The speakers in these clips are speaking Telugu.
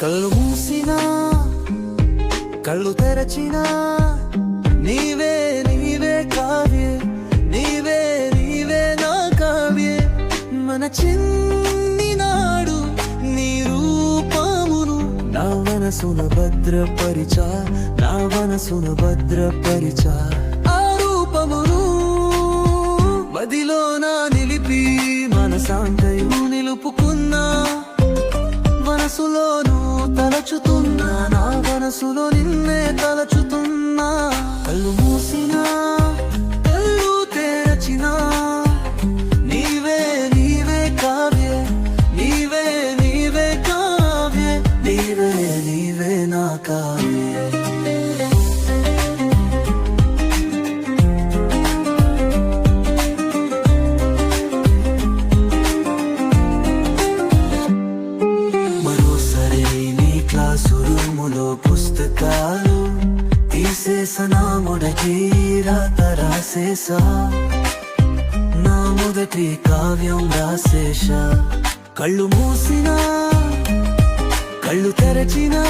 కళ్ళు మూసినా కళ్ళు తెరచినా నీవే నీవే కావ్యే నీవే నీవే నా కావ్యే. మన చిన్ని నాడు నీ రూపమును నా మనసున భద్రపరిచా నా మనసున భద్రపరిచా. ఆ రూపమును మదిలో నా నిలిపి మనసాంతయు మనసులో నిన్నే తలచుతున్నా. కళ్ళు మూసినా కళ్ళు తెరచినా. నీవే నీవే కావ్యే నీవే నీవే కావ్యే. నీవే నీవే నా కావ్యే. సురుములో పుస్తకాలు తీసేస నా మొదటి రాత రాసేసా నా మొదటి కావ్యం రాశేష కళ్ళు మూసినా కళ్ళు తెరచినా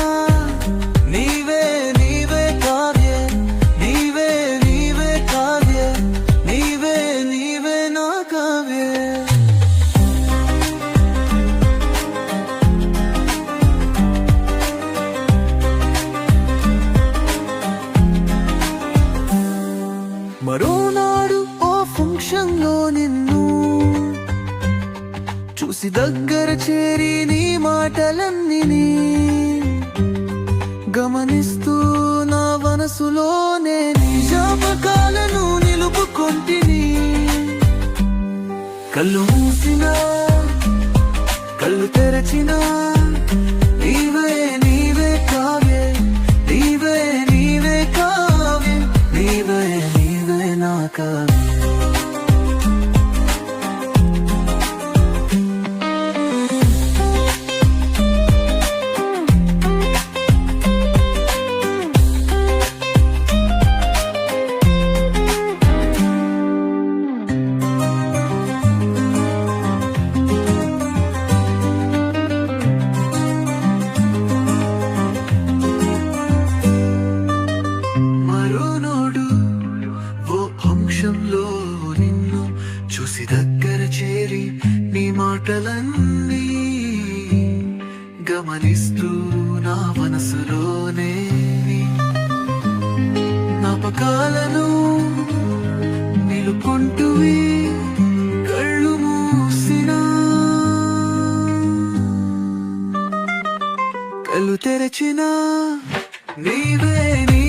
మరోనాడు ఓ ఫంక్షన్లో నిన్ను చూసి దగ్గర చేరి నీ మాటలన్నీ గమనిస్తూ నా మనసులోనే నిజాపకాలను నిలుపుకొంటిని. కళ్ళు మూసినా కళ్ళు తెరచినా నీవే నీ మాటలన్నీ గమనిస్తూ నా మనసులోనే జ్ఞాపకాలను నిలుపుకుంటూ కళ్ళు మూసినా. కళ్ళు తెరచినా నీవే నీ